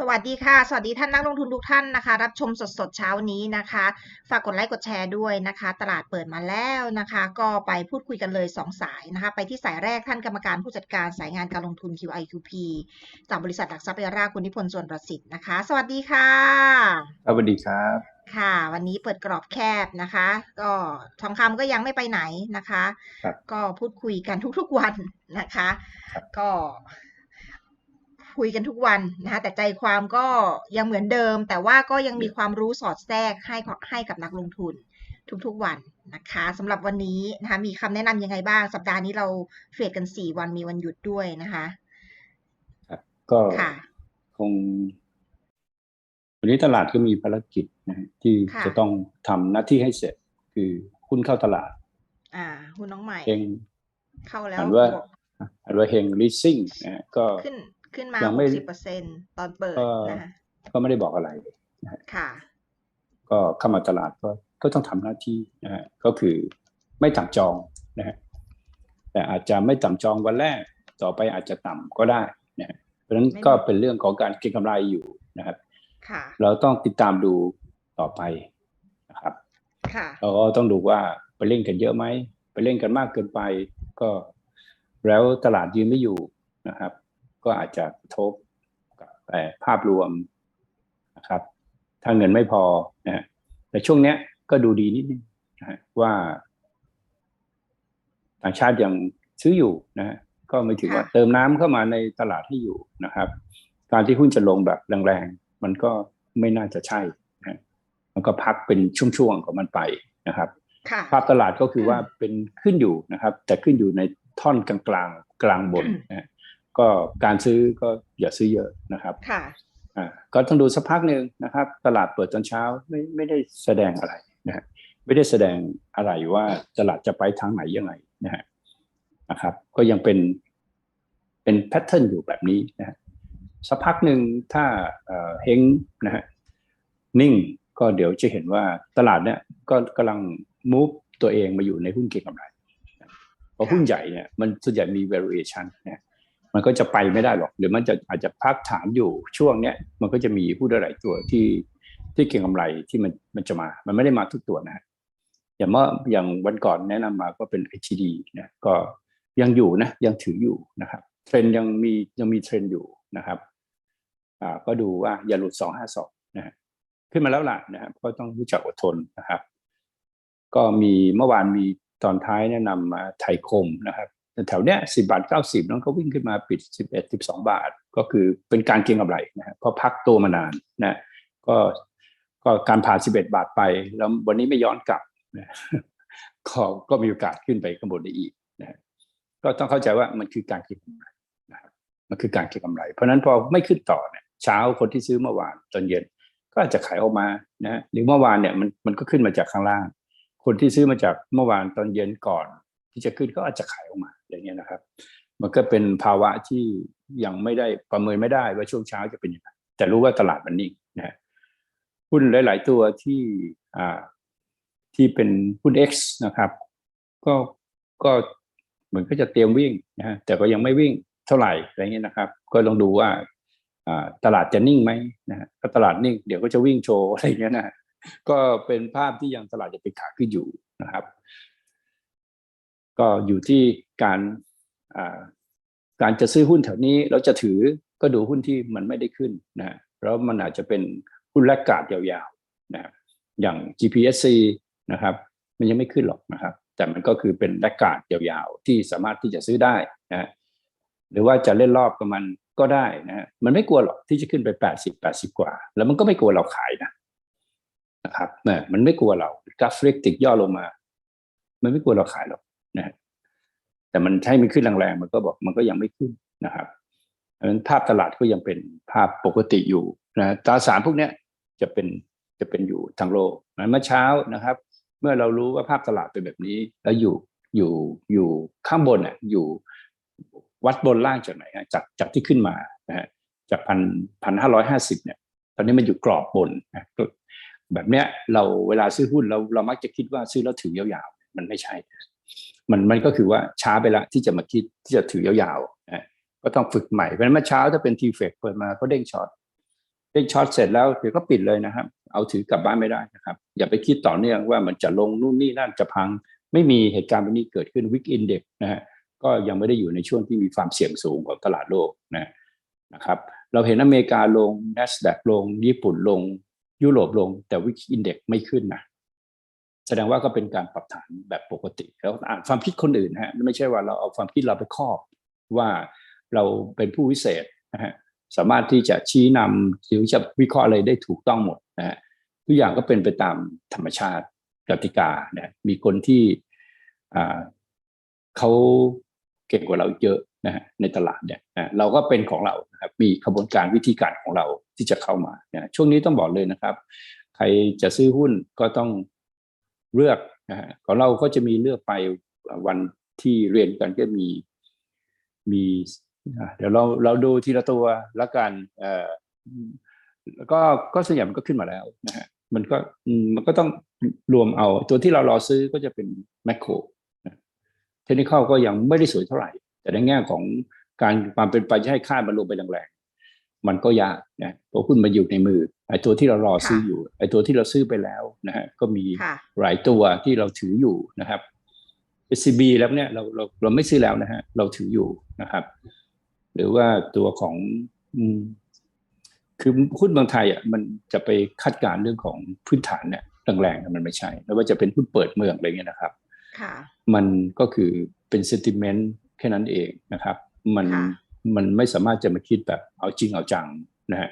สวัสดีค่ะ สวัสดีท่านนักลงทุนทุกท่านนะคะ รับชมสดๆเช้านี้นะคะ ฝากกดไลค์กดแชร์ด้วยนะคะ ตลาดเปิดมาแล้วนะคะ ก็ไปพูดคุยกันเลย 2 สายนะคะ ไปที่สายแรกท่านกรรมการผู้จัดการสายงานการลงทุน QIQP จากบริษัทหลักทรัพย์เอราคุณนิพนธ์ส่วนประสิทธิ์นะคะ สวัสดีค่ะครับสวัสดีครับค่ะ วันนี้เปิดกรอบแคบนะคะ ก็ทองคำก็ยังไม่ไปไหนนะคะครับก็พูดคุยกันทุกๆวันนะคะครับก็ คุยกันทุกวันนะคะแต่ใจความก็ยังเหมือนเดิม แต่ว่าก็ยังมีความรู้สอดแทรกให้ให้กับนักลงทุนทุกๆวันนะคะสำหรับวันนี้นะคะมีคำแนะนำยังไงบ้าง สัปดาห์นี้เราเทรดกันสี่วันมีวันหยุดด้วยนะคะครับก็ค่ะคงวันนี้ตลาดก็มีภารกิจนะฮะที่ค่ะจะต้องทำหน้าที่ให้เสร็จ คือหุ้นเข้าตลาด อ่าหุ้นน้องใหม่เฮงเข้าแล้วอ่านว่าบวกอันว่าเฮงลิสซิ่งนะฮะก็ขึ้น ขึ้นมายังหไม่กสิบเปอร์เซ็นตอนเปิดก็นะคะก็ไม่ได้บอกอะไรค่ะ ก็เข้ามาตลาดก็ก็ต้องทำหน้าที่นะฮะก็คือไม่ต่ำจองนะฮะแต่อาจจะไม่ต่ำจองวันแรกต่อไปอาจจะต่ำก็ได้นะฮะเพราะฉะนั้นไม่ก็เป็นเรื่องของการเก็งกำไรอยู่นะครับค่ะเราต้องติดตามดูต่อไปนะครับค่ะเราก็ต้องดูว่าไปเล่นกันเยอะไหมไปเล่นกันมากเกินไป ก็แล้วตลาดยืนไม่อยู่นะครับ ก็อาจจะกระทบกับแต่ภาพรวมนะครับ ถ้าเงินไม่พอนะฮะแต่ช่วงเนี้ยก็ดูดีนิดนึงนะฮะว่า ต่างชาติยังซื้ออยู่นะฮะก็ไม่ถือว่าค่ะเติมน้ำเข้ามาในตลาดให้อยู่นะครับ การที่หุ้นจะลงแบบแรงๆมันก็ไม่น่าจะใช่นะฮะมันก็พักเป็นช่วงๆของมันไปนะครับค่ะภาพตลาดก็คือว่าเป็นขึ้นอยู่นะครับ แต่ขึ้นอยู่ในท่อนกลางกลางๆกลางบนนะฮะ ก็การซื้อก็อย่าซื้อเยอะนะครับค่ะอ่าก็ต้องดูสักพักหนึ่งนะครับ ตลาดเปิดตอนเช้าไม่ไม่ได้แสดงอะไรนะฮะไม่ได้แสดงอะไรว่าตลาดจะไปทางไหนยังไงนะฮะนะครับ ก็ยังเป็นเป็นแพทเทิร์นอยู่แบบนี้นะฮะสักพักหนึ่งถ้าเอ่อเฮงนะฮะนิ่งก็เดี๋ยวจะเห็นว่าตลาดเนี่ยก็กำลัง move ตัวเองมาอยู่ในหุ้นเก็งกำไรเพราะหุ้นใหญ่เนี่ยมันส่วนใหญ่มี variation นะ มันก็จะไปไม่ได้หรอก หรือมันจะอาจจะพักฐานอยู่ช่วงเนี้ยมันก็จะมีหุ้นหลายตัวที่ที่เก็งกำไรที่มันมันจะมา มันไม่ได้มาทุกตัวนะอย่างเมื่ออย่างวันก่อนแนะนำมาก็เป็น HTD นะก็ยังอยู่นะยังถืออยู่นะครับ เทรนยังมียังมีเทรนอยู่นะครับอ่าก็ดูว่าอย่าหลุดสองห้าสองนะฮะขึ้นมาแล้วล่ะนะครับก็ต้องรู้จักอดทนนะครับ ก็มีเมื่อวานมีตอนท้ายแนะนำมาไทยคมนะครับ แต่แถวเนี้ยสิบาทเก้าสิบน้องก็วิ่งขึ้นมาปิดสิบเอ็ดสิบสองบาท ก็คือเป็นการเก็งกำไรนะฮะเพราะพักตัวมานานนะก็ก็การผ่านสิบเอ็ดบาทไป แล้ววันนี้ไม่ย้อนกลับนะก็ก็มีโอกาสขึ้นไปข้างบนได้อีกนะก็ต้องเข้าใจว่ามันคือการเก็งกำไรนะครับมันคือการเก็งกำไร เพราะนั้นพอไม่ขึ้นต่อเนี่ยเช้าคนที่ซื้อเมื่อวานตอนเย็น ก็อาจจะขายออกมานะหรือเมื่อวานเนี่ยมันมันก็ขึ้นมาจากข้างล่าง คนที่ซื้อมาจากเมื่อวานตอนเย็นก่อน ที่จะขึ้นก็อาจจะขายออกมาอย่างเงี้ยนะครับ มันก็เป็นภาวะที่ยังไม่ได้ประเมินไม่ได้ว่าช่วงเช้าจะเป็นยังไงแต่รู้ว่าตลาดมันนิ่งนะหุ้นหลาย ๆ ตัวที่อ่าที่เป็นหุ้น X นะครับ ก็ก็เหมือนก็จะเตรียมวิ่งนะฮะแต่ก็ยังไม่วิ่งเท่าไหร่อะไรเงี้ยนะครับ ก็ลองดูว่าตลาดจะนิ่งไหมนะฮะถ้าตลาดนิ่งเดี๋ยวก็จะวิ่งโชว์อะไรเงี้ยนะก็เป็นภาพที่ยังตลาดจะเป็นขาขึ้นอยู่นะครับ ก็อยู่ที่การการจะซื้อหุ้นแถวนี้เราจะถือก็ดูหุ้นที่มันไม่ได้ขึ้นนะฮะแล้วมันอาจจะเป็นหุ้นแลกกาดยาวๆนะอย่าง GPSC นะครับ มันยังไม่ขึ้นหรอกนะครับ แต่มันก็คือเป็นแลกกาดยาวๆ ที่สามารถที่จะซื้อได้นะหรือว่าจะเล่นรอบกับมันก็ได้นะมันไม่กลัวหรอกที่จะขึ้นไป 80 80 กว่า แล้วมันก็ไม่กลัวเราขายนะนะครับนี่ยมันไม่กลัวเรากราฟเล็กติกย่อลงมา มันไม่กลัวเราขายหรอก แต่มันใช้มันขึ้นแรงๆมันก็บอกมันก็ยังไม่ขึ้นนะครับเพราะฉะนั้นภาพตลาดก็ยังเป็นภาพปกติอยู่นะตราสารพวกเนี้ยจะเป็นจะเป็นอยู่ทางโลกนะเมื่อเช้านะครับ เมื่อเรารู้ว่าภาพตลาดเป็นแบบนี้ แล้วอยู่อยู่อยู่ข้างบนอะอยู่วัดบนล่างจากไหนฮะจากจากที่ขึ้นมานะฮะจากพันพันห้าร้อยห้าสิบเนี่ยตอนนี้มันอยู่กรอบบนนะแบบเนี้ยเราเวลาซื้อหุ้นเราเรามักจะคิดว่าซื้อแล้วถือยาวๆ มันไม่ใช่ มันมันก็คือว่าช้าไปละที่จะมาคิดที่จะถือยาวๆนะก็ต้องฝึกใหม่เพราะฉะนั้นเมื่อเช้าถ้าเป็นทีเฟกเปิดมาก็เด้งช็อตเล่นช็อตเสร็จแล้วเดี๋ยวก็ปิดเลยนะครับ เอาถือกลับบ้านไม่ได้นะครับ อย่าไปคิดต่อเนื่องว่ามันจะลงนู่นนี่นั่นจะพัง ไม่มีเหตุการณ์แบบนี้เกิดขึ้นวิกอินเด็กนะฮะก็ยังไม่ได้อยู่ในช่วงที่มีความเสี่ยงสูงของตลาดโลกนะนะครับเราเห็นอเมริกาลง NASDAQ ลง ญี่ปุ่นลง ยุโรปลงแต่วิกอินเด็กไม่ขึ้นนะ แสดงว่าก็เป็นการปรับฐานแบบปกติแล้วอ่านความคิดคนอื่นฮะไม่ใช่ว่าเราเอาความคิดเราไปครอบว่าเราเป็นผู้วิเศษนะฮะสามารถที่จะชี้นำหรือจะวิเคราะห์อะไรได้ถูกต้องหมดนะฮะทุกอย่างก็เป็นไปตามธรรมชาติกติกาเนี่ยมีคนที่เขาเก่งกว่าเราเยอะนะฮะในตลาดเนี่ยนะเราก็เป็นของเรานะครับมีกระบวนการวิธีการของเราที่จะเข้ามานะช่วงนี้ต้องบอกเลยนะครับ ใครจะซื้อหุ้นก็ต้อง เลือกนะฮะของเราก็จะมีเลือกไปวันที่เรียนกันก็มีมีเดี๋ยวเราเราดูทีละตัวละกันเอ่อแล้วก็ก็ส่วนใหญ่มันก็ขึ้นมาแล้วนะฮะมันก็มันก็ต้องรวมเอาตัวที่เรารอซื้อก็จะเป็นแมคโครเทคนิคก็ยังไม่ได้สวยเท่าไหร่ แต่ในแง่ของการความเป็นไปจะให้ค่ามันลงไปแรง มันก็ยากนะเพราะหุ้นมันอยู่ในมือไอ้ตัวที่เรารอซื้ออยู่ไอ้ตัวที่เราซื้อไปแล้วนะฮะก็มีค่ะหลายตัวที่เราถืออยู่นะครับ SCB แล้วเนี่ยเราเราเราไม่ซื้อแล้วนะฮะเราถืออยู่นะครับ หรือว่าตัวของอืมคือหุ้นเมืองไทยอะมันจะไปคาดการณ์เรื่องของพื้นฐานเนี่ยแรงๆเนี่ยมันไม่ใช่ไม่ว่าจะเป็นหุ้นเปิดเมืองอะไรเงี้ยนะครับค่ะมันก็คือเป็น sentiment แค่นั้นเองนะครับ มันค่ะ มันไม่สามารถจะมาคิดแบบเอาจริงเอาจังนะฮะ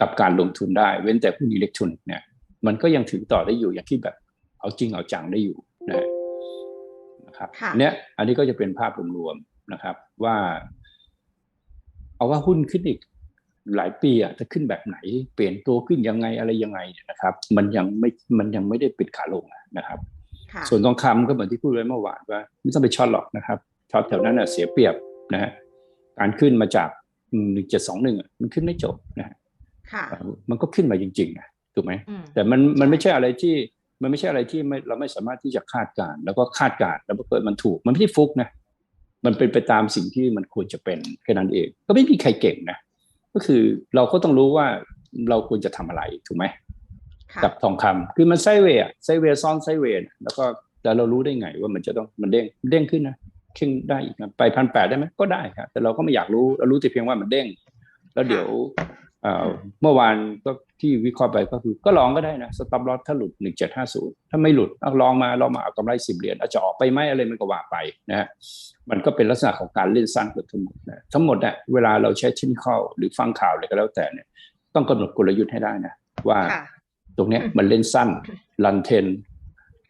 กับการลงทุนได้ เว้นแต่หุ้นอิเล็กทรอนิกส์เนี่ยมันก็ยังถือต่อได้อยู่อย่างที่แบบเอาจริงเอาจังได้อยู่นะฮะนะครับค่ะอันเนี้ยอันนี้ก็จะเป็นภาพรวมๆนะครับ ว่า เอาว่าหุ้นขึ้นอีกหลายปีอะจะขึ้นแบบไหน เปลี่ยนตัวขึ้นยังไงอะไรยังไงเนี่ยนะครับ มันยังไม่มันยังไม่ได้ปิดขาลงอะนะครับค่ะส่วนทองคำก็เหมือนที่พูดไว้เมื่อวานว่า ไม่ต้องไปช็อตหรอกนะครับช็อตแถวนั้นน่ะเสียเปรียบนะฮะ การขึ้นมาจากหนึ่งเจ็ดสองหนึ่งมันขึ้นไม่จบนะฮะค่ะมันก็ขึ้นมาจริงๆนะถูกไหมอืมแต่มันมันไม่ใช่อะไรที่มันไม่ใช่อะไรที่ไม่เราไม่สามารถที่จะคาดการณ์แล้วก็คาดการณ์แล้วเกิดมันถูกมันไม่ใช่ฟุกนะมันเป็นไปตามสิ่งที่มันควรจะเป็นแค่นั้นเอง ก็ไม่มีใครเก่งนะก็คือเราก็ต้องรู้ว่าเราควรจะทำอะไรถูกไหมค่ะกับทองคำคือมันไซด์เวย์อะไซด์เวย์ซ้อนไซด์เวย์อะแล้วก็แต่เรารู้ได้ไงว่ามันจะต้องมันเด้งเด้งขึ้นนะ ขึ้นได้อีกนะไปพันแปดได้ไหมก็ได้ครับแต่เราก็ไม่อยากรู้เรารู้แต่เพียงว่ามันเด้ง แล้วเดี๋ยวเอ่อเมื่อวานก็ที่วิเคราะห์ไปก็คือ ก็ลองก็ได้นะสต็อปลอสถ้าหลุดหนึ่งเจ็ดห้าศูนย์ถ้าไม่หลุดเอาลองมาลองมาเอากำไรสิบเหรียญอาจจะออกไปไหมอะไรมันก็ว่าไปนะฮะมันก็เป็นลักษณะของการเล่นสั้นเกิดทั้งหมดนะทั้งหมดเนี่ยเวลาเราใช้ชิ้นข้อหรือฟังข่าวอะไรก็แล้วแต่เนี่ย ต้องกำหนดกลยุทธ์ให้ได้นะว่าค่ะตรงเนี้ยอืมมันเล่นสั้นรันเทน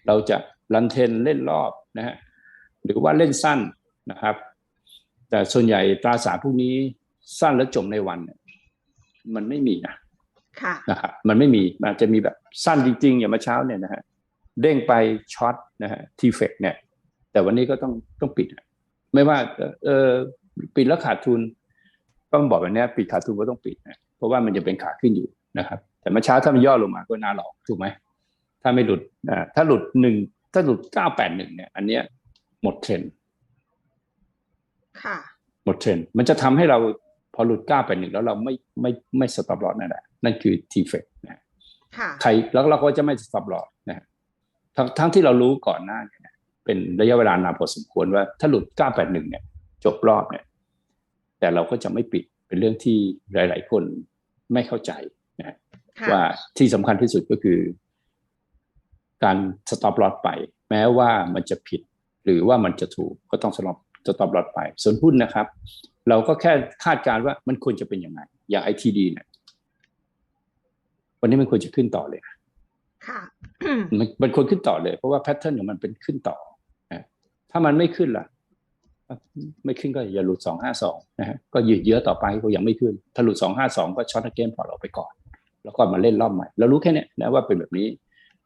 เราจะรันเทนเล่นรอบนะฮะ หรือว่าเล่นสั้นนะครับ แต่ส่วนใหญ่ตราสารพวกนี้สั้นแล้วจบในวันเนี่ยมันไม่มีนะค่ะนะครับมันไม่มีมันอาจจะมีแบบสั้นจริงๆ อย่างเมื่อเช้าเนี่ยนะฮะเด้งไปช็อตนะฮะทีเฟกเนี่ย แต่วันนี้ก็ต้องต้องปิดอะไม่ว่าเอ่อเออปิดแล้วขาดทุนต้องบอกแบบเนี้ยปิดขาดทุนก็ต้องปิดนะเพราะว่ามันจะเป็นขาขึ้นอยู่นะครับ แต่เมื่อเช้าถ้ามันย่อลงมาก็น่าหลอกถูกไหมถ้าไม่หลุดอ่าถ้าหลุดหนึ่งถ้าหลุดเก้าแปดหนึ่งเนี่ย อันเนี้ย หมดเทรนด์ค่ะ หมดเทรนด์มันจะทำให้เราพอหลุดเก้าแปดหนึ่งแล้วเราไม่ไม่ไม่สต็อปลอสนั่นแหละนั่นคือทีเฟกนะค่ะใครแล้วเราก็จะไม่สต็อปลอสนะฮะทั้งทั้งที่เรารู้ก่อนหน้าเนี่ยนะเป็นระยะเวลานานพอสมควรว่าถ้าหลุด981เนี่ย จบรอบเนี่ย แต่เราก็จะไม่ปิดเป็นเรื่องที่หลาย ๆ คนไม่เข้าใจนะฮะค่ะว่าที่สำคัญที่สุดก็คือ การสต็อปลอสไป แม้ว่ามันจะผิด หรือว่ามันจะถูกก็ต้องสต็อปสต็อปลอสไป ส่วนหุ้นนะครับ เราก็แค่คาดการณ์ว่ามันควรจะเป็นยังไง อย่างไอทีดีเนี่ยวันนี้มันควรจะขึ้นต่อเลยค่ะมันมันควรขึ้นต่อเลย เพราะว่าแพทเทิร์นของมันเป็นขึ้นต่อนะถ้ามันไม่ขึ้นล่ะ ไม่ขึ้นก็อย่าหลุดสองห้าสองนะฮะก็ยืดเยื้อต่อไปก็ยังไม่ขึ้น ถ้าหลุดสองห้าสองก็ช็อตเกมพอเราไปก่อน แล้วก็มาเล่นรอบใหม่เรารู้แค่เนี้ยนะว่าเป็นแบบนี้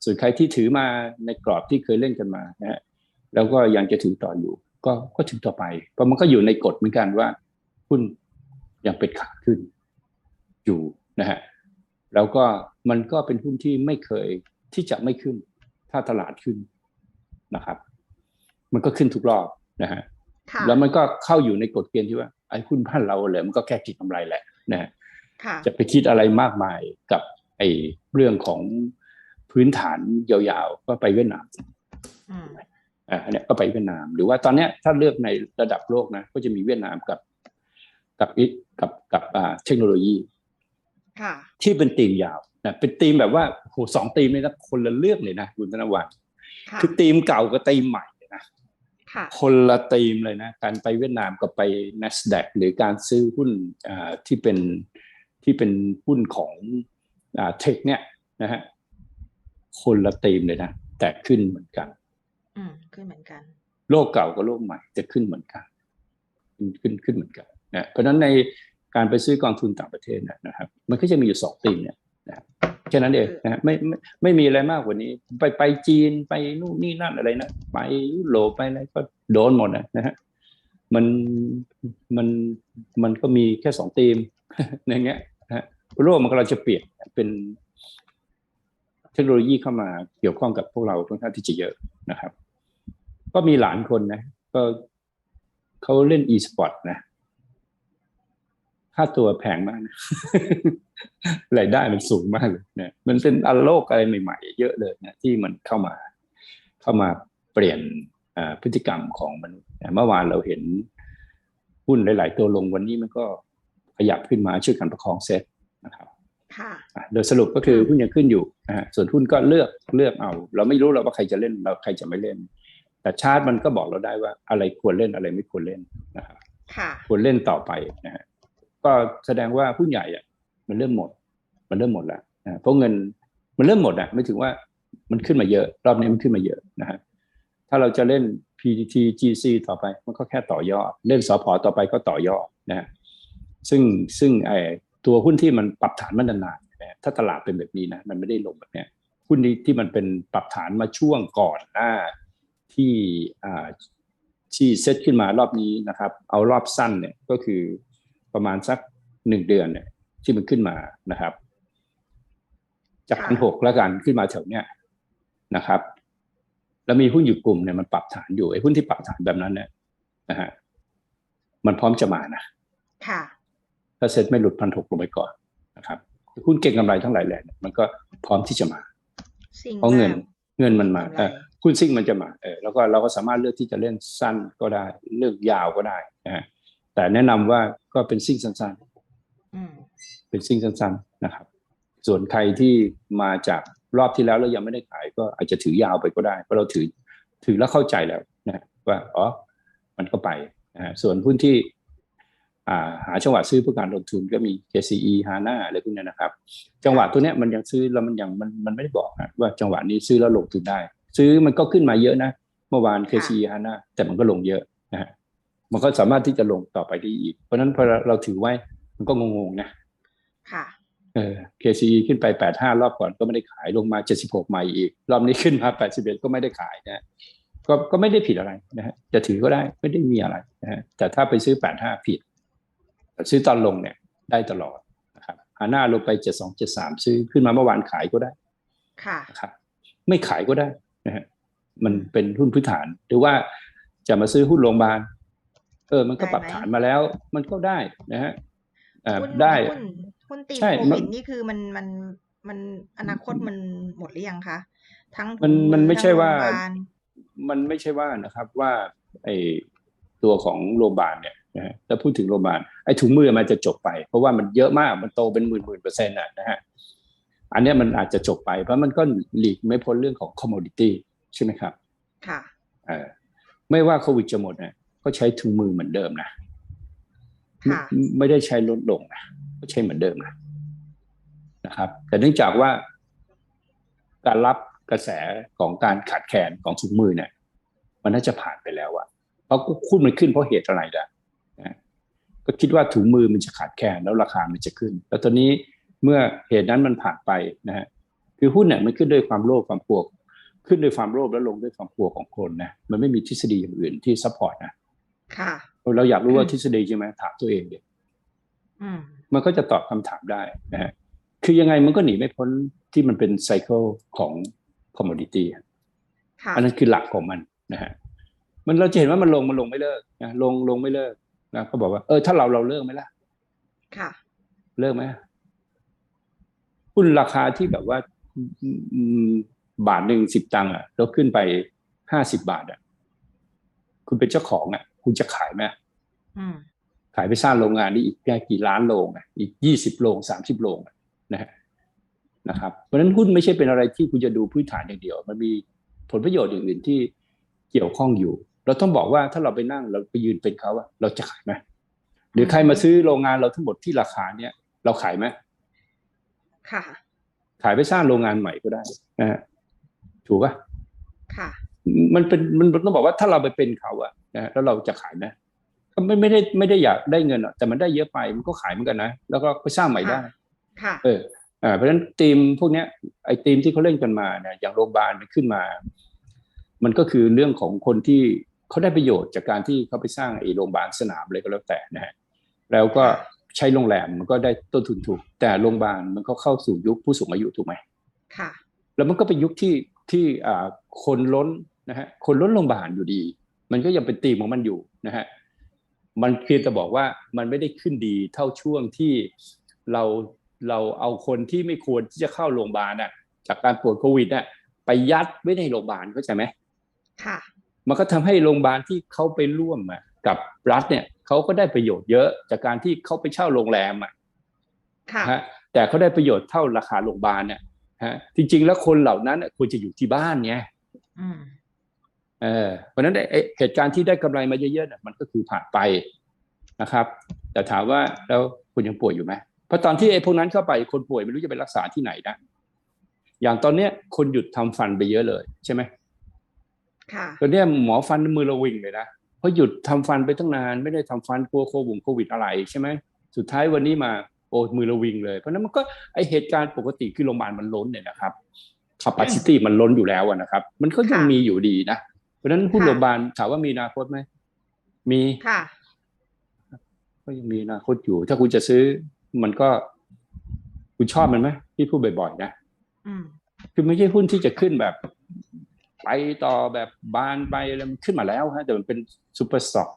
ส่วนใครที่ถือมาในกรอบที่เคยเล่นกันมานะฮะ แล้วก็ยังจะถือต่ออยู่ ก็ก็ถือต่อไป เพราะมันก็อยู่ในกฎเหมือนกันว่าหุ้นยังเป็นขาขึ้นอยู่นะฮะแล้วก็มันก็เป็นหุ้นที่ไม่เคยที่จะไม่ขึ้น ถ้าตลาดขึ้นนะครับ มันก็ขึ้นทุกรอบนะฮะค่ะแล้วมันก็เข้าอยู่ในกฎเกณฑ์ที่ว่าไอ้หุ้นบ้านเราเลยมันก็แค่กินกำไรแหละนะฮะค่ะจะไปคิดอะไรมากมายกับไอ้เรื่องของพื้นฐานยาวๆ ก็ไปเวียดนาม อืมอ่าอันเนี้ยก็ไปเวียดนาม หรือว่าตอนเนี้ยถ้าเลือกในระดับโลกนะก็จะมีเวียดนามกับ กับอิกับกับอ่าเทคโนโลยีค่ะที่เป็นธีมยาวนะเป็นธีมแบบว่าโหสองธีมนี่นะคนละเรื่องเลยนะคุณธนวัฒน์ค่ะคือธีมเก่ากับธีมใหม่เลยนะค่ะคนละธีมเลยนะการไปเวียดนามกับไป NASDAQ หรือการซื้อหุ้นอ่าที่เป็นที่เป็นหุ้นของอ่าเทคเนี่ยนะฮะคนละธีมเลยนะ แต่ขึ้นเหมือนกัน อืมขึ้นเหมือนกัน โลกเก่ากับโลกใหม่จะขึ้นเหมือนกันขึ้นขึ้นขึ้นเหมือนกันนะเพราะฉะนั้นในการไปซื้อกองทุนต่างประเทศเนยนะครับ มันก็จะมีอยู่สองธีมเนี่ยนะครับแค่นั้นเองนะฮะไม่ไม่ไม่มีอะไรมากกว่านี้ ไปไปจีนไปนู่นนี่นั่นอะไรนะไปยุโรปไปอะไรก็โดนหมดนะนะฮะมันมันมันก็มีแค่สองธีมอย่างเงี้ยนะฮะโลกมันกำลังจะเปลี่ยนเป็นเทคโนโลยีเข้ามาเกี่ยวข้องกับพวกเราค่อนข้างที่จะเยอะนะครับ ก็มีหลานคนนะ ก็เขาเล่น e-sport นะค่าตัวแพงมากนะรายได้มันสูงมากเลยนะมันเป็นอโลกอะไรใหม่ๆ เยอะเลยนะที่มันเข้ามา เข้ามาเปลี่ยนอ่าพฤติกรรมของมนุษย์นะเมื่อวานเราเห็นหุ้นหลาย ๆ ตัวลงวันนี้มันก็ขยับขึ้นมาช่วยกันประคองเซ็ตนะครับค่ะอะโดยสรุปก็คือหุ้นยังขึ้นอยู่นะฮะส่วนหุ้นก็เลือกเลือกเอา เราไม่รู้เราว่าใครจะเล่นเราใครจะไม่เล่น แต่ชาร์ตมันก็บอกเราได้ว่าอะไรควรเล่นอะไรไม่ควรเล่นนะครับค่ะควรเล่นต่อไปนะฮะก็แสดงว่าหุ้นใหญ่อะมันเริ่มหมด มันเริ่มหมดแล้วนะเพราะเงินมันเริ่มหมดอะไม่ถึงว่ามันขึ้นมาเยอะ รอบนี้มันขึ้นมาเยอะนะฮะถ้าเราจะเล่น PTT GC ต่อไปมันก็แค่ต่อยอด เล่นสพต่อไปก็ต่อยอดนะฮะซึ่งซึ่งไอ้ตัวหุ้นที่มันปรับฐานมานานๆนะถ้าตลาดเป็นแบบนี้นะมันไม่ได้ลงแบบเนี้ยหุ้นนี้ที่มันเป็นปรับฐานมาช่วงก่อนหน้า ที่อ่าที่เซตขึ้นมารอบนี้นะครับ เอารอบสั้นเนี่ยก็คือประมาณสักหนึ่งเดือนเนี่ยที่มันขึ้นมานะครับ จากค่ะพันหกแล้วกันขึ้นมาแถวเนี้ยนะครับ แล้วมีหุ้นอยู่กลุ่มเนี่ยมันปรับฐานอยู่ไอ้หุ้นที่ปรับฐานแบบนั้นเนี่ยนะฮะมันพร้อมจะมานะค่ะ ถ้าเซ็ตไม่หลุดพันหกลงไปก่อนนะครับหุ้นเก่งกำไรทั้งหลายแหล่เนี่ยมันก็พร้อมที่จะมาสิ่งเพราะเงินมากเงินมันมาำไรเออ หุ้นซิ่งมันจะมาเออแล้วก็เราก็สามารถเลือกที่จะเล่นสั้นก็ได้ เลือกยาวก็ได้นะฮะแต่แนะนำว่าก็เป็นซิ่งสั้นอืมๆเป็นซิ่งสั้นๆนะครับ ส่วนใครที่มาจากรอบที่แล้วแล้วยังไม่ได้ขายก็อาจจะถือยาวไปก็ได้เพราะเราถือถือแล้วเข้าใจแล้วนะฮะว่าอ๋อมันก็ไปนะฮะส่วนหุ้นที่อ่าหาจังหวะซื้อเพื่อการลงทุนก็มี KCE HANA อะไรพวกเนี้ยนะครับ จังหวะตัวเนี้ยมันยังซื้อแล้วมันยังมันมันไม่ได้บอกนะว่าจังหวะนี้ซื้อแล้วลงทุนได้ ซื้อมันก็ขึ้นมาเยอะนะ เมื่อวาน KCE HANA แต่มันก็ลงเยอะนะฮะมันก็สามารถที่จะลงต่อไปได้อีก เพราะฉะนั้นพอเราถือไว้มันก็งงๆนะค่ะเออ KCE ขึ้นไป85รอบก่อนก็ไม่ได้ขายลงมา76ใหม่อีก รอบนี้ขึ้นมา81ก็ไม่ได้ขายนะก็ก็ไม่ได้ผิดอะไรนะฮะจะถือก็ได้ไม่ได้มีอะไรนะฮะแต่ถ้าไปซื้อ85ผิดแต่ซื้อตอนลงเนี่ยได้ตลอดนะครับหาหน้าลงไป72 73ซื้อขึ้นมาเมื่อวานขายก็ได้ ค่ะนะครับไม่ขายก็ได้ นะฮะมันเป็นหุ้นพื้นฐาน หรือว่าจะมาซื้อหุ้นโรงพยาบาลเออ มันก็ได้ไหมปรับฐานมาแล้ว มันก็ได้นะฮะอ่าหุ้นได้หุ้นหุ้นตีมใช่โคมัวินดนี่คือมันมันมันอนาคตมันหมดหรือยังคะทั้งมันถุงมันไม่ทั้งใช่ว่าโรงพยบลมันไม่ใช่ว่านะครับว่าไอตัวของโรงพยาบาลเนี่ยนะฮะถ้าพูดถึงโรงพยาบาลไอถุงมือมันจะจบไป เพราะว่ามันเยอะมากมันโตเป็นหมื่นหมื่นเปอร์เซ็นต์อะนะฮะ อันเนี้ยมันอาจจะจบไปเพราะมันก็หลีกไม่พ้นเรื่องของ commodity ใช่ไหมครับ ค่ะเออไม่ว่าโควิดจะหมดนะก็ใช้ถุงมือเหมือนเดิมนะไม่ค่ะไม่ได้ใช้ลดลงนะก็ใช้เหมือนเดิมนะนะครับ แต่เนื่องจากว่า การรับกระแสของการขาดแคลนของถุงมือเนี่ย มันน่าจะผ่านไปแล้วอะเพราะหุ้นมันขึ้นเพราะเหตุอะไรล่ะนะก็คิดว่าถุงมือมันจะขาดแคลนแล้วราคามันจะขึ้น แล้วตอนนี้ เมื่อเหตุนั้นมันผ่านไปนะฮะคือหุ้นเนี่ยมันขึ้นด้วยความโลภความกลัวขึ้นด้วยความโลภแล้วลงด้วยความกลัวของคนนะมันไม่มีทฤษฎีอย่างอื่นที่ซัพพอร์ตนะค่ะ เราอยากรู้ว่าอืมทฤษฎีใช่ไหมถามตัวเองเดียอืมมันก็จะตอบคำถามได้นะฮะคือยังไงมันก็หนีไม่พ้นที่มันเป็นไซเคิลของคอมม o ดิตี้ค่ะอันนั้นคือหลักของมันนะฮะมันเราจะเห็นว่ามันลงมันลงไม่เลิกนะลงลงไม่เลิกนะเขาบอกว่าเออถ้าเราเราเลิกไหมล่ะ ค่ะ เลิกไหม หุ้นราคาที่แบบว่าอืมอืมบาทหนึ่งสิบตังค์อะแล้วขึ้นไปห้าสิบาทอะ คุณเป็นเจ้าของอะ คุณจะขายไหมอืมขายไปสร้างโรงงานนี่อีกแค่กี่ล้านโรงอะอีกยี่สิบโรงสามสิบโรงอะนะฮะนะครับ เพราะฉะนั้นหุ้นไม่ใช่เป็นอะไรที่คุณจะดูพื้นฐานอย่างเดียว มันมีผลประโยชน์อื่นๆที่เกี่ยวข้องอยู่ เราต้องบอกว่าถ้าเราไปนั่งเราไปยืนเป็นเขาอะเราจะขายไหมหรือใครมาซื้อโรงงานเราทั้งหมดที่ราคาเนี้ยเราขายไหม ค่ะ ขายไปสร้างโรงงานใหม่ก็ได้นะฮะถูกปะค่ะ มันเป็นมันต้องบอกว่าถ้าเราไปเป็นเขาอะนะฮะแล้วเราจะขายไหมก็ไม่ไม่ได้ไม่ได้อยากได้เงินหรอกแต่มันได้เยอะไปมันก็ขายเหมือนกันนะแล้วก็ไปสร้างใหม่ได้ ค่ะ เอออ่าเพราะฉะนั้นทีมพวกเนี้ยไอ้ทีมที่เขาเล่นกันมาเนี่ยอย่างโรงพยาบาลขึ้นมา มันก็คือเรื่องของคนที่เขาได้ประโยชน์จากการที่เขาไปสร้างไอ้โรงพยาบาลสนามอะไรก็แล้วแต่นะฮะแล้วก็ ใช้โรงแรมมันก็ได้ต้นทุนถูก แต่โรงพยาบาลมันก็เข้าสู่ยุคผู้สูงอายุถูกไหมค่ะ แล้วมันก็เป็นยุคที่ที่อ่าคนล้นนะฮะคนล้นโรงพยาบาลอยู่ดี มันก็ยังเป็นธีมของมันอยู่นะฮะมันเพียงแต่บอกว่ามันไม่ได้ขึ้นดีเท่าช่วงที่เราเราเอาคนที่ไม่ควรที่จะเข้าโรงพยาบาลน่ะ จากการป่วยโควิดน่ะไปยัดไว้ในโรงพยาบาลเข้าใจไหมค่ะ มันก็ทำให้โรงพยาบาลที่เขาไปร่วมอะ กับรัฐเนี่ยเขาก็ได้ประโยชน์เยอะจากการที่เขาไปเช่าโรงแรมอะค่ะฮะแต่เขาได้ประโยชน์เท่าราคาโรงพยาบาลเนี่ยฮะจริง ๆ แล้วคนเหล่านั้นน่ะควรจะอยู่ที่บ้านไงอืมเออเพราะฉะนั้นไอ้ไอ้เหตุการณ์ที่ได้กำไรมาเยอะๆเนี่ยมันก็คือผ่านไปนะครับ แต่ถามว่าแล้วคุณยังป่วยอยู่ไหมเพราะตอนที่ไอ้พวกนั้นเข้าไปคนป่วยไม่รู้จะไปรักษาที่ไหนนะอย่างตอนเนี้ยคนหยุดทำฟันไปเยอะเลยใช่ไหมค่ะตอนเนี้ยหมอฟันมือระวิงเลยนะเพ ราะหยุดทำฟันไปตั้งนานไม่ได้ทำฟันกลัวโควิดโควิดอะไรใช่ไหมสุดท้ายวันนี้มาโอ้มือระวิงเลยเพราะฉะนั้นมันก็ไอเหตุการณ์ปกติคือโรงพยาบาลมันล้นเนี่ยนะครับ capacity มันล้นอยู่แล้วอะนะครับ มันก็ยังค่ะมีอยู่ดีนะเพราะฉะนั้นหุ้นค่ะโรงพยาบาลถามว่ามีอนาคตไหมมีค่ะก็ยังมีอนาคตอยู่ ถ้าคุณจะซื้อมันก็ คุณชอบมันไหมที่พูดบ่อยๆนะอืมคือไม่ใช่หุ้นที่จะขึ้นแบบ ไปต่อแบบบานไปแล้วมันขึ้นมาแล้วฮะแต่มันเป็นซูเปอร์สต็อก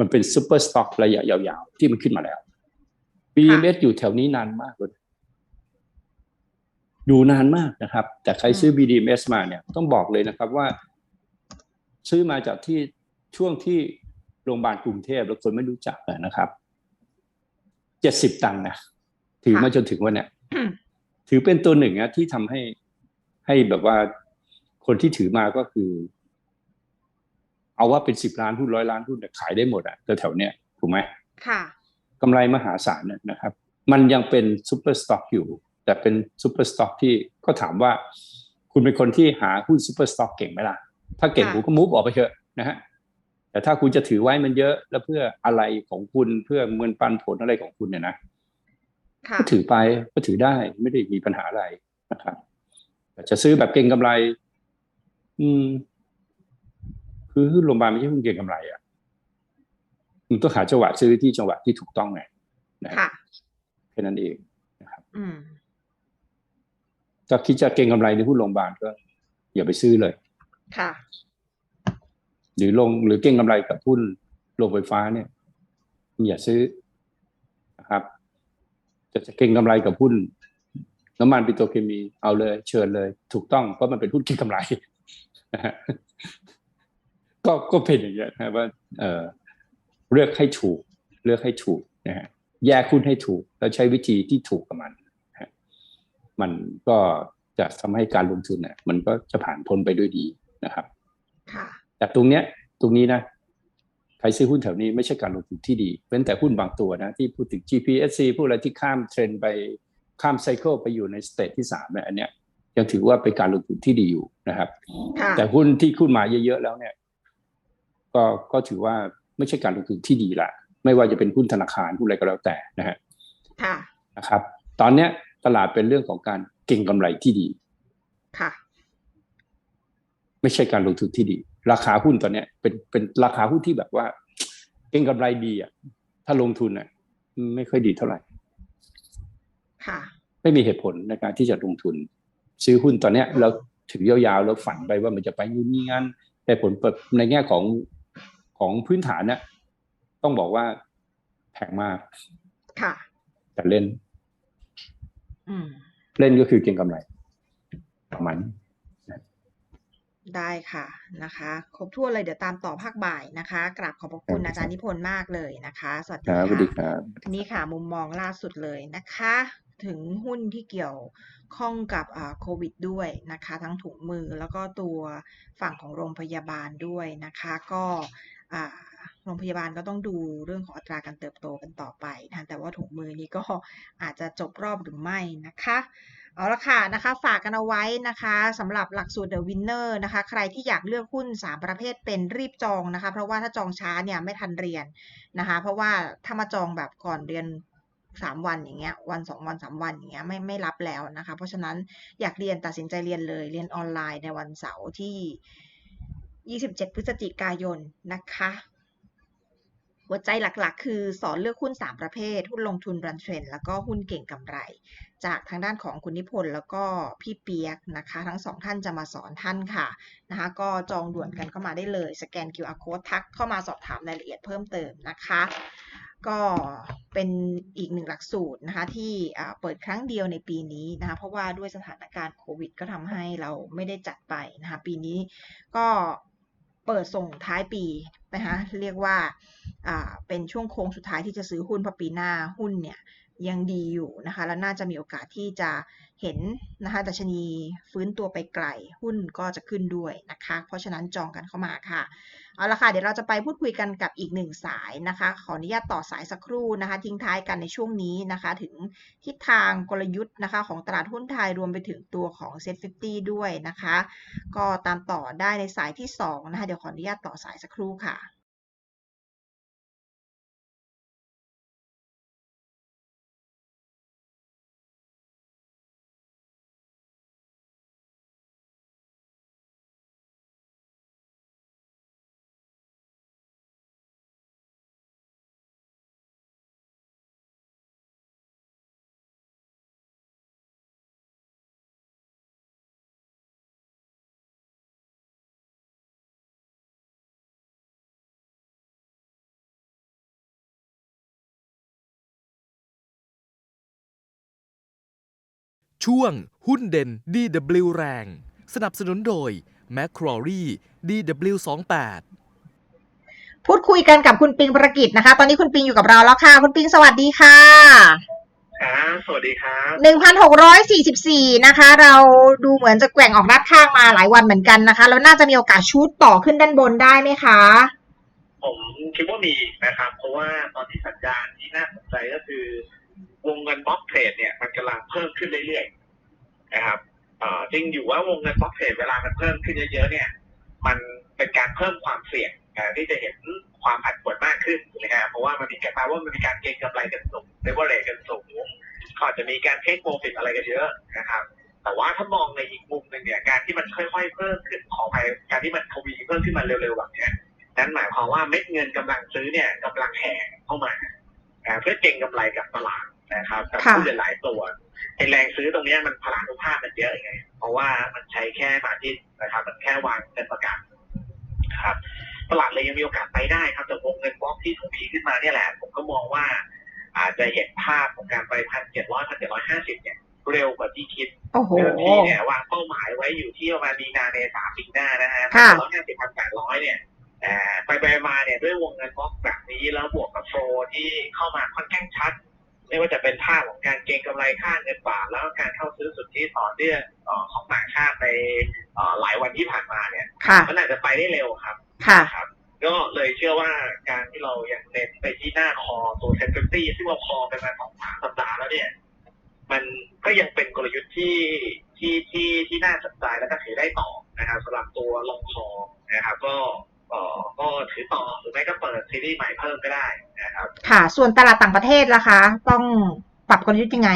มันเป็นซูเปอร์สต็อกระยะยาวๆ ที่มันขึ้นมาแล้ว BMS อยู่แถวนี้นานมากเลยอยู่นานมากนะครับ แต่ใครซื้อ BDMs มาเนี่ยต้องบอกเลยนะครับว่า ซื้อมาจากที่ช่วงที่โรงพยาบาลกรุงเทพแล้วคนไม่รู้จักอะนะครับเจ็ดสิบตังค์นะถือมาจนถึงวันเนี้ยถือเป็นตัวหนึ่งนะที่ทำให้ให้แบบว่า คนที่ถือมาก็คือ เอาว่าเป็นสิบล้านหุ้นร้อยล้านหุ้นเนี่ยขายได้หมดอะแถวๆเนี้ยถูกไหมค่ะกำไรมหาศาลเนี่ยนะครับ มันยังเป็นซูเปอร์สต็อกอยู่ แต่เป็นซูเปอร์สต็อกที่ก็ถามว่า คุณเป็นคนที่หาหุ้นซูเปอร์สต็อกเก่งไหมล่ะ ถ้าเก่งค่ะคุณก็มูฟออกไปเถอะนะฮะแต่ถ้าคุณจะถือไว้มันเยอะ แล้วเพื่ออะไรของคุณเพื่อเงินปันผลอะไรของคุณเนี่ยนะค่ะก็ถือไปก็ถือได้ไม่ได้มีปัญหาอะไรนะครับแต่จะซื้อแบบเก็งกำไร อืม คือหุ้นโรงพยาบาลไม่ใช่หุ้นเก็งกำไรอะคุณต้องหาจังหวะซื้อที่จังหวะที่ถูกต้องไงนะค่ะแค่นั้นเองนะครับอืมถ้าคิดจะเก็งกำไรในหุ้นโรงพยาบาลก็ อย่าไปซื้อเลย ค่ะ หรือลงหรือเก็งกำไรกับหุ้นโรงไฟฟ้าเนี่ยอย่าซื้อนะครับ จะจะเก็งกำไรกับหุ้นน้ำมันปิโตรเคมีเอาเลย เชิญเลย ถูกต้องเพราะมันเป็นหุ้นเก็งกำไร นะฮะก็ก็เป็นอย่างเงี้ยนะว่าเออเลือกให้ถูก เลือกให้ถูกนะฮะแยกหุ้นให้ถูก แล้วใช้วิธีที่ถูกกับมันนะฮะมันก็จะทำให้การลงทุนเนี่ยมันก็จะผ่านพ้นไปด้วยดีนะครับค่ะแต่ตรงเนี้ย ตรงนี้นะใครซื้อหุ้นแถวนี้ไม่ใช่การลงทุนที่ดีเป็นแต่หุ้นบางตัวนะ ที่พูดถึง GPSC พูดอะไรที่ข้ามเทรนด์ไปข้ามไซเคิลไปอยู่ในสเตจที่สามเนี่ยอันเนี้ย ยังถือว่าเป็นการลงทุนที่ดีอยู่นะครับค่ะแต่หุ้นที่ขึ้นมาเยอะๆแล้วเนี่ย ก็ก็ถือว่าไม่ใช่การลงทุนที่ดีละไม่ว่าจะเป็นหุ้นธนาคารหุ้นอะไรก็แล้วแต่นะฮะค่ะนะครับ ตอนเนี้ยตลาดเป็นเรื่องของการเก็งกำไรที่ดีค่ะ ไม่ใช่การลงทุนที่ดี ราคาหุ้นตอนเนี้ย เป็นเป็นราคาหุ้นที่แบบว่า เก็งกำไรดีอะ ถ้าลงทุนอะ ไม่ค่อยดีเท่าไหร่ ค่ะ ไม่มีเหตุผลในการที่จะลงทุน ซื้อหุ้นตอนเนี้ยเราถือยาวๆแล้วฝันไปว่ามันจะไปนู่นนี่งั้นแต่ผลในแง่ของของพื้นฐานเนี่ยต้องบอกว่าแพงมาก ค่ะ แต่เล่นอืมเล่นก็คือเก็งกำไรประมาณนี้ได้ค่ะนะคะ ครบถ้วนเลยเดี๋ยวตามต่อภาคบ่ายนะคะกราบขอบพระคุณครับอาจารย์นิพนธ์มากเลยนะคะ สวัสคดีรับสวัสดีค่ะครับนี่ค่ะ มุมมองล่าสุดเลยนะคะ ถึงหุ้นที่เกี่ยวข้องกับโควิดด้วยนะคะ ทั้งถุงมือแล้วก็ตัวฝั่งของโรงพยาบาลด้วยนะคะ ก็โรงพยาบาลก็ต้องดูเรื่องของอัตราการเติบโตกันต่อไปนะแต่ว่าถุงมือนี้ก็อาจจะจบรอบหรือไม่นะคะเอาละค่ะนะคะฝากกันเอาไว้นะคะสำหรับหลักสูตร The Winner นะคะ ใครที่อยากเลือกหุ้น 3 ประเภทเป็นรีบจองนะคะ เพราะว่าถ้าจองช้าเนี่ยไม่ทันเรียนนะคะ เพราะว่าถ้ามาจองแบบก่อนเรียน 3วันอย่างเงี้ยวัน2วัน3วันอย่างเงี้ยไม่ไม่รับแล้วนะคะ เพราะฉะนั้นอยากเรียนตัดสินใจเรียนเลย เรียนออนไลน์ในวันเสาร์ที่ 27 พฤศจิกายนนะคะหัวใจหลักๆ คือสอนเลือกหุ้น 3 ประเภท หุ้นลงทุนรันเทรนแล้วก็หุ้นเก่งกำไร จากทางด้านของคุณนิพนธ์แล้วก็พี่เปียกนะคะ ทั้งสองท่านจะมาสอนท่านค่ะนะคะก็จองด่วนกันเข้ามาได้เลย สแกน QR code ทักเข้ามาสอบถามรายละเอียดเพิ่มเติมนะคะ ก็เป็นอีกหนึ่งหลักสูตรนะคะที่เปิดครั้งเดียวในปีนี้นะคะเพราะว่าด้วยสถานการณ์โควิด ก็ทำให้เราไม่ได้จัดไปนะคะปีนี้ก็เปิดส่งท้ายปีนะคะเรียกว่าเป็นช่วงโค้งสุดท้ายที่จะซื้อหุ้นพอปีหน้าหุ้นเนี่ย ยังดีอยู่นะคะแล้วน่าจะมีโอกาสที่จะเห็นนะคะดัชนีฟื้นตัวไปไกล หุ้นก็จะขึ้นด้วยนะคะ เพราะฉะนั้นจองกันเข้ามาค่ะ เอาละค่ะ เดี๋ยวเราจะไปพูดคุยกันกับอีกหนึ่งสายนะคะ ขออนุญาตต่อสายสักครู่นะคะ ทิ้งท้ายกันในช่วงนี้นะคะ ถึงทิศทางกลยุทธ์นะคะ ของตลาดหุ้นไทยรวมไปถึงตัวของ Set 50ด้วยนะคะ ก็ตามต่อได้ในสายที่สองนะคะเดี๋ยวขออนุญาตต่อสายสักครู่ค่ะ ช่วงหุ้นเด่น DW แรง สนับสนุนโดย m c q u a r i e DW28 พูดคุยกันกับคุณปิงประกิตนะคะ ตอนนี้คุณปิงอยู่กับเราแล้วค่ะ คุณปิงสวัสดีค่ะครับสวัสดีครับ1,644นะคะ เราดูเหมือนจะแกว่งออกด้านข้างมาหลายวันเหมือนกันนะคะ แล้วน่าจะมีโอกาสชูดต่อขึ้นด้านบนได้ไหมคะ ผมคิดว่ามีนะครับ เพราะว่าตอนที่สัญญาณที่น่าสนใจก็คือ วงเงินบล็อกเทรดเนี่ยมันกำลังเพิ่มขึ้นเรื่อยๆนะครับจริงอยู่ว่าวงเงินบล็อกเทรดเวลามันเพิ่มขึ้นเยอะๆเนี่ยมันเป็นการเพิ่มความเสี่ยงที่จะเห็นความผันผวนมากขึ้นนะครับเพราะว่ามันมีการแปลว่ามันมีการเก็งกำไรกันสูงเลเวอเรจกันสูงก็อาจจะมีการเทคโปรฟิตอะไรกันเยอะนะครับ แต่ว่าถ้ามองในอีกมุมหนึ่งเนี่ยการที่มันค่อยๆเพิ่มขึ้นขออภัยการที่มันทวีเพิ่มขึ้นมาเร็วๆแบบนี้นั่นหมายความว่าเม็ดเงินกำลังซื้อเนี่ยกำลังแห่เข้ามาอ่าเพื่อเก็งกำไรกับตลาด นะครับกับค่ะผู้เล่นหลายตัวไอแรงซื้อตรงเนี้ยมันพลานุภาพมันเยอะไง เพราะว่ามันใช้แค่มาที่นะครับ มันแค่วางเงินประกันครับตลาดเลยยังมีโอกาสไปได้ครับแต่วงเงินบล็อกที่ทวีขึ้นมาเนี่ยแหละ ผมก็มองว่า อาจจะเห็นภาพของการไปพันเจ็ดร้อยพันเจ็ดร้อยห้าสิบเนี่ยเร็วกว่าที่คิดโอ้โหเดิมทีเนี่ยวางเป้าหมายไว้อยู่ที่ประมาณมีนาเมษาปีหน้านะฮะค่ะร้อยห้าสิบพันแปดร้อยเนี่ยแต่ไปไปมาเนี่ยด้วยวงเงินบล็อกแบบนี้แล้วบวกกับโฟลที่เข้ามาค่อนข้างชัด ไม่ว่าจะเป็นภาพของการเก็งกำไรค่าเงินบาทแล้วก็การเข้าซื้อสุทธิต่อเนื่องเอ่อของต่างชาติในเอ่อหลายวันที่ผ่านมาเนี่ยค่ะมันอาจจะไปได้เร็วครับค่ะครับก็เลยเชื่อว่าการที่เรายังเน้นไปที่หน้าคอตัวเซนเซอรี่ซึ่งว่าคอเป็นมาสองสามสัปดาห์แล้วเนี่ย มันก็ยังเป็นกลยุทธ์ที่ที่ที่ที่น่าสนใจและก็ถือได้ต่อนะครับสำหรับตัวลงคอนะครับ ก็ เอ่อก็ถือต่อหรือไม่ก็เปิดซีรีส์ใหม่เพิ่มก็ได้นะครับ ค่ะ ส่วนตลาดต่างประเทศล่ะคะ ต้องปรับกลยุทธ์ยังไง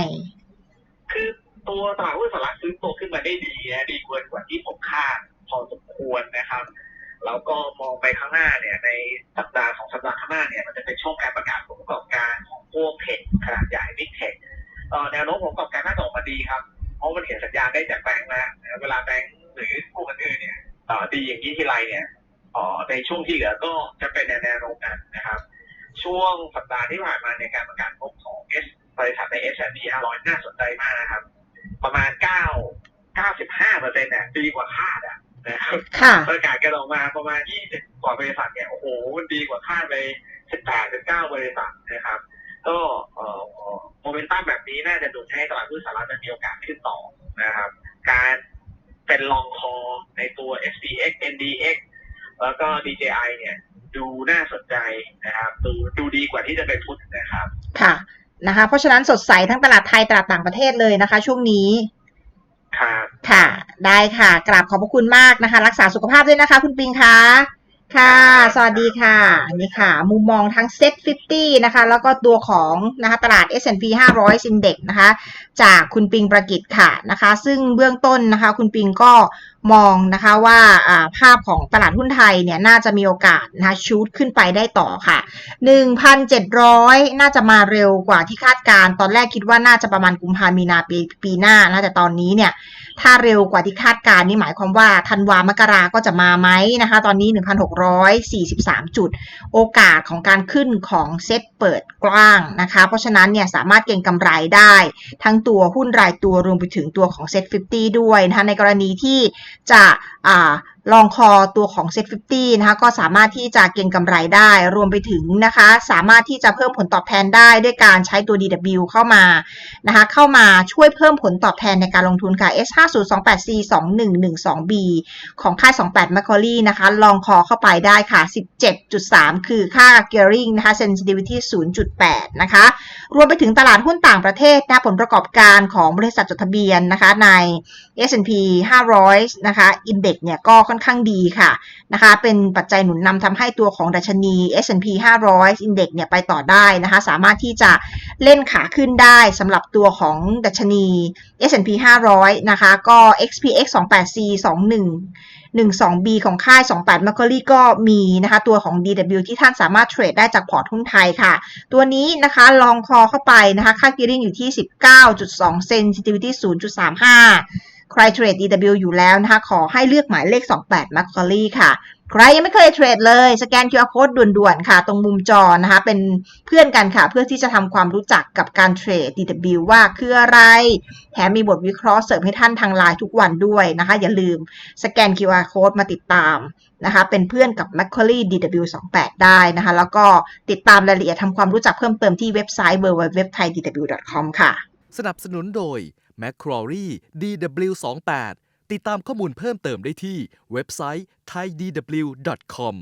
คือตัวตลาดหุ้นสหรัฐซื้อตัวขึ้นมาได้ดีนะดีเกินกว่าที่ผมคาดพอสมควรนะครับแล้วก็มองไปข้างหน้าเนี่ย ในสัปดาห์ของสัปดาห์ข้างหน้าเนี่ยมันจะเป็นช่วงการประกาศผลประกอบการของพวกเทคขนาดใหญ่บิ๊กเทคแนวโน้มผลประกอบการน่าจะออกมาดีครับ เพราะมันเห็นสัญญาณได้จากแบงก์แล้วเวลาแบงก์หรือพวกอื่นๆเนี่ยเอ่อดีอย่างนี้ที่ไรเนี่ยเอ่อ ในช่วงที่เหลือก็จะเป็นแนวโน้มนั้นนะครับ ช่วงสัปดาห์ที่ผ่านมาในการประกาศงบของ S บริษัทใน S&P 500 น่าสนใจมากนะครับ ประมาณเก้าเก้าสิบห้าเปอร์เซ็นต์เนี่ยดีกว่าคาดอะนะครับค่ะประกาศกันออกมาประมาณยี่สิบกว่าบริษัทเนี่ยโอ้โหมันดีกว่าคาดไปสิบแปดสิบเก้าบริษัทนะครับ ก็เอ่อโมเมนตัมแบบนี้น่าจะดูดให้ตลาดหุ้นสหรัฐมันมีโอกาสขึ้นต่อนะครับ การเป็นลองคอในตัว SPX NDX แล้วก็ DJI เนี่ย ดูน่าสนใจนะครับดูดูดีกว่าที่จะไปพุทธนะครับ ค่ะนะคะ เพราะฉะนั้นสดใสทั้งตลาดไทยตลาดต่างประเทศเลยนะคะ ช่วงนี้ครับค่ะ ได้ค่ะ กราบขอบพระคุณมากนะคะ รักษาสุขภาพด้วยนะคะ คุณปิงคะค่ะ สวัสดีค่ะอันนี้ค่ะ มุมมองทั้ง Set 50 นะคะ แล้วก็ตัวของนะคะตลาด S&P 500 Index นะคะ จากคุณปิงประกิตค่ะนะคะ ซึ่งเบื้องต้นนะคะ คุณปิงก็มองนะคะว่าภาพของตลาดหุ้นไทยเนี่ยน่าจะมีโอกาสนะคะชูดขึ้นไปได้ต่อค่ะ 1,700 น่าจะมาเร็วกว่าที่คาดการณ์ตอนแรกคิดว่าน่าจะประมาณกุมภามีนาปีปีหน้านะแต่ตอนนี้เนี่ยถ้าเร็วกว่าที่คาดการณ์นี่หมายความว่าธันวามกราก็จะมาไหมนะคะ ตอนนี้ 1,643 จุด โอกาสของการขึ้นของเซ็ตเปิดกว้างนะคะ เพราะฉะนั้นเนี่ยสามารถเก็งกำไรได้ ทั้งตัวหุ้นรายตัวรวมไปถึงตัวของเซ็ต50 ด้วยนะคะในกรณีที่จะอ่า ลองคอตัวของ Set 50 นะคะ ก็สามารถที่จะเก็งกำไรได้ รวมไปถึงนะคะ สามารถที่จะเพิ่มผลตอบแทนได้ด้วยการใช้ตัว DW เข้ามานะคะ เข้ามาช่วยเพิ่มผลตอบแทนในการลงทุนค่ะ S5028C2112B ของค่าย 28 Macquarie นะคะ ลองคอเข้าไปได้ค่ะ 17.3 คือค่า gearing นะคะ sensitivity 0.8 นะคะ รวมไปถึงตลาดหุ้นต่างประเทศนะคะผลประกอบการของบริษัทจดทะเบียนนะคะใน S&P 500 นะคะ Index เนี่ยก็ค่อนข้างดีค่ะนะคะ เป็นปัจจัยหนุนนำทำให้ตัวของดัชนี S&P 500 Index เนี่ยไปต่อได้นะคะ สามารถที่จะเล่นขาขึ้นได้สำหรับตัวของดัชนี S&P 500 นะคะ ก็ XPX 28C 21 12B ของค่าย 28 Macquarie ก็มีนะคะ ตัวของ DW ที่ท่านสามารถเทรดได้จากพอร์ตหุ้นไทยค่ะ ตัวนี้นะคะลองคอเข้าไปนะคะ ค่า gearing อยู่ที่ 19.2 sensitivity 0.35 ใครเทรด DW อยู่แล้วนะคะ ขอให้เลือกหมายเลข 28 Macquarie ค่ะ ใครยังไม่เคยเทรดเลย สแกน QR code ด่วนๆ ค่ะ ตรงมุมจอนะคะ เป็นเพื่อนกันค่ะ เพื่อที่จะทำความรู้จักกับการเทรด DW ว่าคืออะไร แถมมีบทวิเคราะห์เสริมให้ท่านทางไลน์ทุกวันด้วยนะคะ อย่าลืมสแกน QR code มาติดตามนะคะ เป็นเพื่อนกับ Macquarie DW28 ได้นะคะ แล้วก็ติดตามรายละเอียดทำความรู้จักเพิ่มเติมที่เว็บไซต์ www.thaidw.com ค่ะ สนับสนุนโดย Macquarie DW28 ติดตามข้อมูลเพิ่มเติมได้ที่เว็บไซต์ thaidw.com